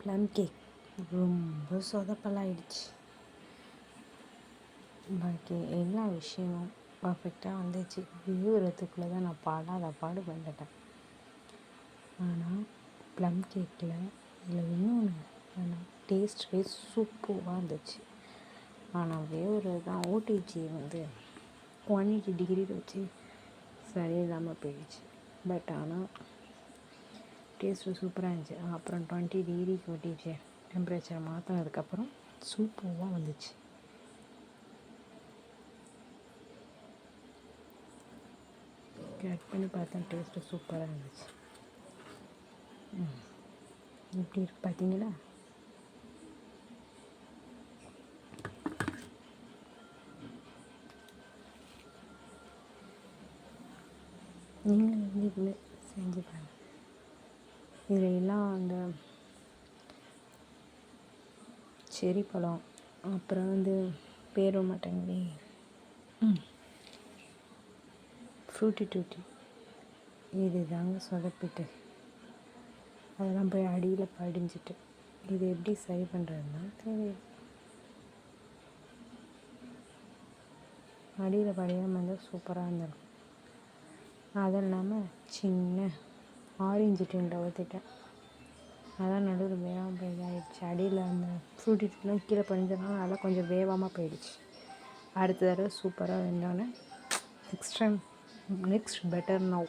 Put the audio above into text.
Plum cake ரொம்ப சொதப்பலாயிடுச்சு. பாக்கி எல்லா விஷயமும் பர்ஃபெக்டாக வந்துச்சு. விழுகிறதுக்குள்ளே தான் நான் பாடாத பாடு வந்துட்டேன் ஆனால் ப்ளம் கேக்கில் இதில் இன்னொன்று ஆனால் டேஸ்ட்டே சூப்பராக இருந்துச்சு. ஆனால் வேவுறது தான் ஓடிஜி வந்து ஒன் எயிட்டி டிகிரியில் வச்சு சரியில்லாமல் போயிடுச்சு. பட் ஆனால் டேஸ்ட்டு சூப்பராக இருந்துச்சு. அப்புறம் டுவெண்ட்டி டிகிரிக்கு ஓட்டிச்சு டெம்பரேச்சர் மாற்றினதுக்கப்புறம் சூப்பராக வந்துச்சு. கட் பண்ணி பார்த்தேன் டேஸ்ட்டு சூப்பராக இருந்துச்சு. எப்படி இருக்கு பார்த்தீங்களா? நீங்கள் வந்து செஞ்சு பாருங்கள் இதில் எல்லாம் அந்த செரி பழம் அப்புறம் வந்து பேர மாட்டேங்குதே. ஃப்ரூட்டி டூட்டி இது தாங்க சொதப்பிட்டு. அதெல்லாம் போய் அடியில் படிஞ்சிட்டு. இது எப்படி சரி பண்ணுறதுன்னா தெரியல. அடியில் படியாமல் இருந்தால் சூப்பராக இருந்திருக்கும். அதுவும் இல்லாமல் சின்ன ஆரஞ்சு டின்ட்டை ஊற்றிட்டேன் அதான் நடுவில் வேகாமல் போய் இதாகிடுச்சு அடியில் அந்த ஃப்ரூட்டி டூட்டிலாம் கீழே படிஞ்சதுனால அதெல்லாம் கொஞ்சம் வேகாமல் போயிடுச்சு. அடுத்த தடவை சூப்பராக வெந்தோடனே next time next better now